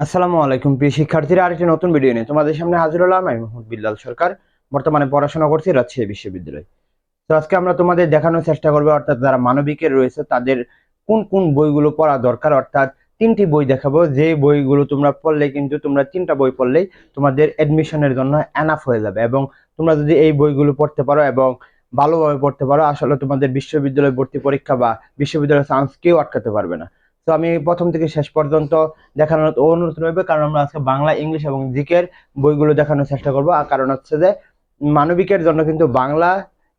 আসসালামু আলাইকুম, প্রিয় শিক্ষার্থীরা, আরেকটি নতুন ভিডিও নিয়ে তোমাদের সামনে হাজির হলাম। আমি মোহাম্মদ বিল্লাল সরকার, বর্তমানে পড়াশোনা করছি রাজশাহী বিশ্ববিদ্যালয়। তো আজকে আমরা তোমাদের দেখানোর চেষ্টা করব, অর্থাৎ যারা মানবিকের রয়েছে, তাদের কোন কোন বইগুলো পড়া দরকার? অর্থাৎ তিনটি বই দেখাবো। যে বইগুলো তোমরা পড়লে কিন্তু তোমরা তিনটা বই পড়লেই তোমাদের অ্যাডমিশনের জন্য এনাফ হয়ে যাবে এবং তোমরা যদি এই বইগুলো পড়তে পারো এবং ভালোভাবে পড়তে পারো, আসলে তোমাদের বিশ্ববিদ্যালয় ভর্তি পরীক্ষা বা বিশ্ববিদ্যালয় চান্স কেউ আটকাতে পারবে না। তো আমি প্রথম থেকে শেষ পর্যন্ত দেখানোর অনুরোধ রইবে, কারণ আমরা আজকে বাংলা, ইংলিশ এবং জিকের বইগুলো দেখানোর চেষ্টা করব। আর কারণ হচ্ছে যে, মানবিকের জন্য কিন্তু বাংলা,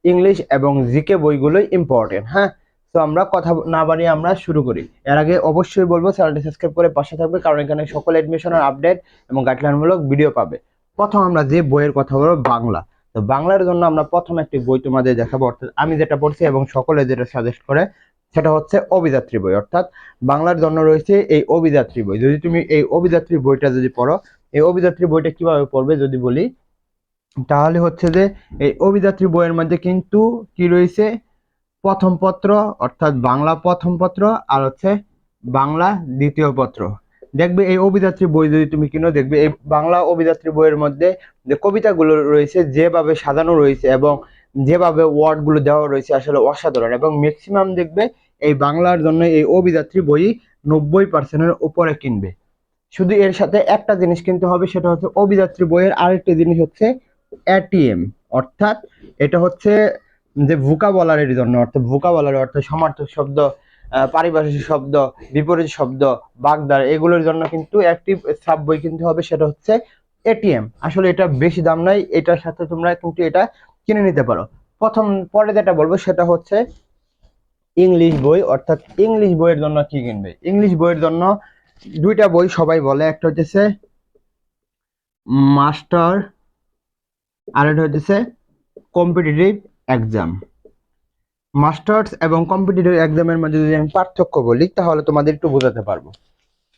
ইংলিশ এবং জিকে বইগুলোই ইম্পর্টেন্ট হ্যাঁ? তো আমরা কথা না বাড়িয়ে আমরা শুরু করি। এর আগে অবশ্যই বলব, চ্যানেলটি সাবস্ক্রাইব করে পাশে থাকবে, কারণ এখানে সকল এডমিশনের আপডেট এবং গাইডলাইনমূলক ভিডিও পাবে। প্রথম আমরা যে বইয়ের কথা বলব, বাংলা। তো বাংলার জন্য আমরা প্রথম একটি বই তোমাদের দেখাবো, অর্থাৎ আমি যেটা পড়ছি এবং সকলে যেটা সাজেস্ট করে সেটা হচ্ছে অভিযাত্রী বই। অর্থাৎ বাংলার জন্য রয়েছে এই অভিযাত্রী বই। যদি তুমি এই অভিযাত্রী বইটা যদি পড়ো, এই অভিযাত্রী বইটা কীভাবে পড়বে যদি বলি, তাহলে হচ্ছে যে এই অভিযাত্রী বইয়ের মধ্যে কিন্তু কি রয়েছে? প্রথম পত্র, অর্থাৎ বাংলা প্রথম পত্র আর হচ্ছে বাংলা দ্বিতীয় পত্র। দেখবে এই অভিযাত্রী বই যদি তুমি কিনো, দেখবে এই বাংলা অভিযাত্রী বইয়ের মধ্যে যে কবিতাগুলো রয়েছে, যেভাবে সাজানো রয়েছে এবং যেভাবে ওয়ার্ডগুলো দেওয়া রয়েছে আসলে অসাধারণ এবং ম্যাক্সিমাম দেখবে এই বাংলার জন্য এই অভিযাত্রী বই নব্বই পার্সেন্টের উপরে কিনবে। শুধু এর সাথে একটা জিনিস কিনতে হবে, সেটা হচ্ছে অভিযাত্রী বইয়ের আরেকটি জিনিস হচ্ছে এটিএম অর্থাৎ এটা হচ্ছে যে ভোকাবলারের জন্য, অর্থাৎ ভোকাবলারি অর্থাৎ সমার্থক শব্দ পারিভাষিক শব্দ, বিপরীত শব্দ, বাগদার, এগুলোর জন্য কিন্তু একটি সাব বই কিনতে হবে, সেটা হচ্ছে এটিএম আসলে এটা বেশি দাম নাই, এটার সাথে তোমরা কিন্তু এটা কিনে নিতে পারো। প্রথম, পরে যেটা বলব, সেটা হচ্ছে ইংলিশ বই, অর্থাৎ ইংলিশ বইয়ের জন্য কি কিনবে? ইংলিশ বইয়ের জন্য দুইটা বই সবাই বলে। একটা হচ্ছে মাস্টার আর একটা হচ্ছে কম্পিটিটিভ এক্সাম। মাস্টার্স এবং কম্পিটিটিভ এক্সামের মধ্যে যদি আমি পার্থক্য বলি, তাহলে তোমাদের একটু বোঝাতে পারব।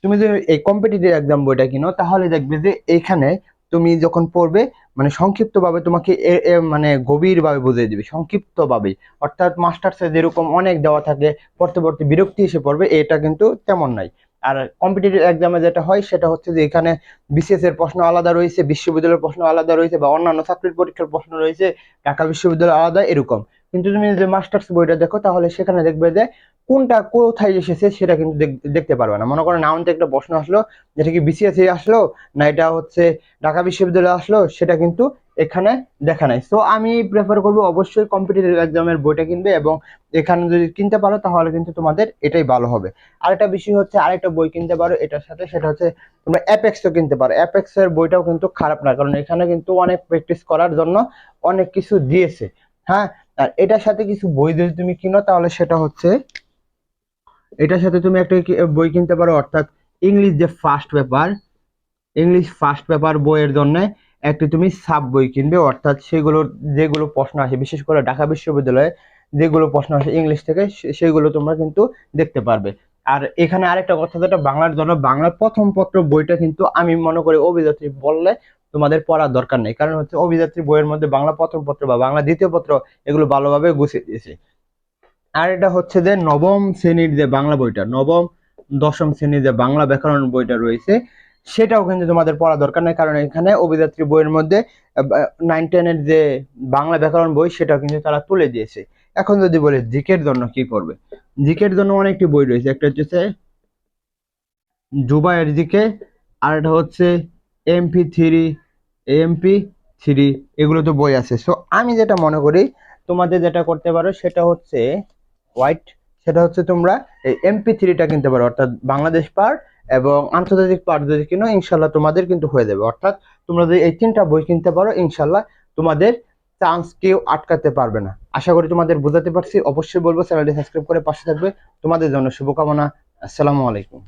তুমি যদি এই কম্পিটিটিভ এক্সাম বইটা কিনো, তাহলে দেখবে যে এইখানে তুমি যখন পড়বে মানে সংক্ষিপ্তভাবে তোমাকে মানে গভীরভাবে বুঝিয়ে দিবে, সংক্ষিপ্তভাবে। অর্থাৎ মাস্টার্সে যেরকম অনেক দেওয়া থাকে, পড়তে বিরক্তি এসে পড়বে, এটা কিন্তু তেমন নাই আর কম্পিটিটিভ এক্সামে যেটা হয়, সেটা হচ্ছে যে এখানে বিসিএস এর প্রশ্ন আলাদা রয়েছে, বিশ্ববিদ্যালয়ের প্রশ্ন আলাদা রয়েছে, বা অন্যান্য চাকরির পরীক্ষার প্রশ্ন রয়েছে, ঢাকা বিশ্ববিদ্যালয় আলাদা এরকম। কিন্তু তুমি যদি মাস্টার্স বইটা দেখো, তাহলে সেখানে দেখবে যে কোনটা কোথায় এসেছে সেটা কিন্তু দেখ- দেখতে পারবে না। মনে করো নাউন থেকে একটা প্রশ্ন আসলো, যেটা কি বিসিএস আসলো, না এটা হচ্ছে ঢাকা বিশ্ববিদ্যালয়ে আসলো, সেটা কিন্তু এখানে দেখা নাই। সো আমি প্রেফার করব অবশ্যই কম্পিটিটিভ এক্সামের বইটা কিনবে এবং এখানে যদি কিনতে পারো, তাহলে কিন্তু তোমাদের এটাই ভালো হবে। আরেকটা বিষয় হচ্ছে, আরেকটা বই কিনতে পারো, এটার সাথে সেটা হচ্ছে তোমরা অ্যাপেক্সও কিনতে পারো। অ্যাপেক্স এর বইটাও কিন্তু খারাপ না, কারণ এখানে কিন্তু অনেক প্র্যাকটিস করার জন্য অনেক কিছু দিয়েছে। হ্যাঁ? আর এটার সাথে কিছু বই যদি তুমি কিনো, তাহলে সেটা হচ্ছে এটার সাথে তুমি একটা বই কিনতে পারো, অর্থাৎ ইংলিশ যে first paper English first paper বইয়ের জন্য একটি তুমি সাব বই কিনবে, অর্থাৎ সেগুলোর যেগুলো প্রশ্ন আসে, বিশেষ করে ঢাকা বিশ্ববিদ্যালয়ে যেগুলো প্রশ্ন আসে ইংলিশ থেকে সেগুলো তোমরা কিন্তু দেখতে পারবে। আর এখানে আরেকটা কথা যেটা বাংলার জন্য, বাংলার প্রথম পত্র বইটা কিন্তু আমি মনে করি অভিযাত্রী বললে তোমাদের পড়ার দরকার নেই। কারণ হচ্ছে অভিযাত্রী বইয়ের মধ্যে বাংলা প্রথম পত্র বা বাংলা দ্বিতীয় পত্র এগুলো ভালোভাবে গুছিয়ে দিয়েছে। আর এটা হচ্ছে যে নবম শ্রেণির যে বাংলা বইটা, নবম, দশম শ্রেণির যে বাংলা ব্যাকরণ বইটা রয়েছে, সেটাও কিন্তু তোমাদের পড়া দরকার নেই, কারণ এখানে অভিযাত্রী বইয়ের মধ্যে নাইন টেনের যে বাংলা ব্যাকরণ বই সেটাও কিন্তু তারা তুলে দিয়েছে। এখন যদি বলে, জিকের জন্য কি করবে? জিকের জন্য অনেকটি বই রয়েছে, একটা হচ্ছে জুবাইয়ের জিকে, আর এটা হচ্ছে এমপি থ্রি এমপি থ্রি, এগুলো তো বই আছে। সো আমি যেটা মনে করি, তোমাদের যেটা করতে পারো, সেটা হচ্ছে হোয়াইট সেটা হচ্ছে তোমরা এই এমপি থ্রিটা কিনতে পারো, অর্থাৎ বাংলাদেশ পার্ট এবং আন্তর্জাতিক পার্ট যদি কিনো ইনশাল্লাহ তোমাদের কিন্তু হয়ে যাবে। অর্থাৎ তোমরা যদি এই তিনটা বই কিনতে পারো ইনশাল্লাহ তোমাদের চান্স কেউ আটকাতে পারবে না। আশা করি তোমাদের বোঝাতে পারছি। অবশ্যই বলব, চ্যানেলটি সাবস্ক্রাইব করে পাশে থাকবে। তোমাদের জন্য শুভকামনা। আসসালামু আলাইকুম।